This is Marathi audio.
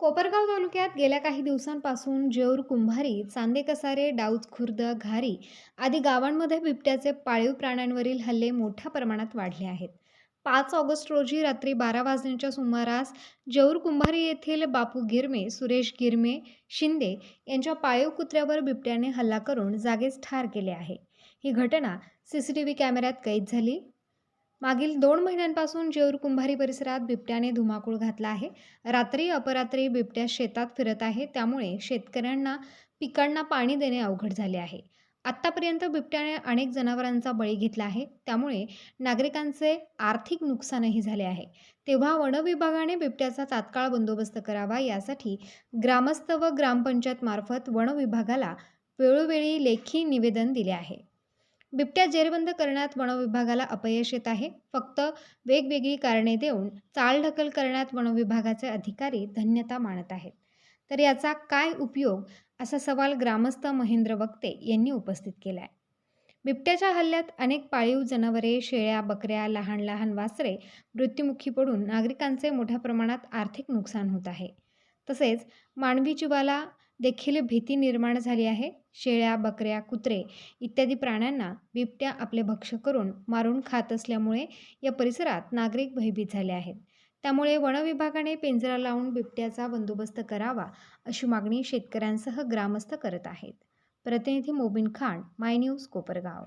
कोपरगाव तालुक्यात गेल्या काही दिवसांपासून जेऊर कुंभारी चांदे कसारे डाऊज खुर्द घारी आदी गावांमध्ये बिबट्याचे पाळीव प्राण्यांवरील हल्ले मोठ्या प्रमाणात वाढले आहेत. पाच ऑगस्ट रोजी रात्री बारा वाजण्याच्या सुमारास जेऊर कुंभारी येथील बापू गिरमे सुरेश गिरमे शिंदे यांच्या पाळीव कुत्र्यावर बिबट्याने हल्ला करून जागेच ठार केले आहे. ही घटना सी सी टी व्ही कॅमेऱ्यात कैद झाली. मागील दोन महिन्यांपासून जेऊर कुंभारी परिसरात बिबट्याने धुमाकूळ घातला आहे. रात्री अपरात्री बिबट्या शेतात फिरत आहे. त्यामुळे शेतकऱ्यांना पिकांना पाणी देणे अवघड झाले आहे. आत्तापर्यंत बिबट्याने अनेक जनावरांचा बळी घेतला आहे. त्यामुळे नागरिकांचे आर्थिक नुकसानही झाले आहे. तेव्हा वन विभागाने बिबट्याचा तात्काळ बंदोबस्त करावा यासाठी ग्रामस्थ व ग्रामपंचायतमार्फत वनविभागाला वन विभागाला वेळोवेळी लेखी निवेदन दिले आहे. बिबट्या जेरबंद करण्यात वनविभागाला अपयश येत आहे. फक्त वेगवेगळी कारणे देऊन चालढकल करण्यात वनविभागाचे अधिकारी धन्यता मानत आहेत. तर याचा काय उपयोग? असा सवाल ग्रामस्थ महेंद्र वक्ते यांनी उपस्थित केला आहे बिबट्याच्या हल्ल्यात अनेक पाळीव जनावरे शेळ्या बकऱ्या लहान लहान वासरे मृत्युमुखी पडून नागरिकांचे मोठ्या प्रमाणात आर्थिक नुकसान होत आहे. तसेच मानवी जीवाला देखील भीती निर्माण झाली आहे. शेळ्या बकऱ्या कुत्रे इत्यादी प्राण्यांना बिबट्या आपले भक्ष करून मारून खात असल्यामुळे या परिसरात नागरिक भयभीत झाले आहेत. त्यामुळे वनविभागाने पिंजरा लावून बिबट्याचा बंदोबस्त करावा अशी मागणी शेतकऱ्यांसह ग्रामस्थ करत आहेत. प्रतिनिधी मोबिन खान माय न्यूज कोपरगाव.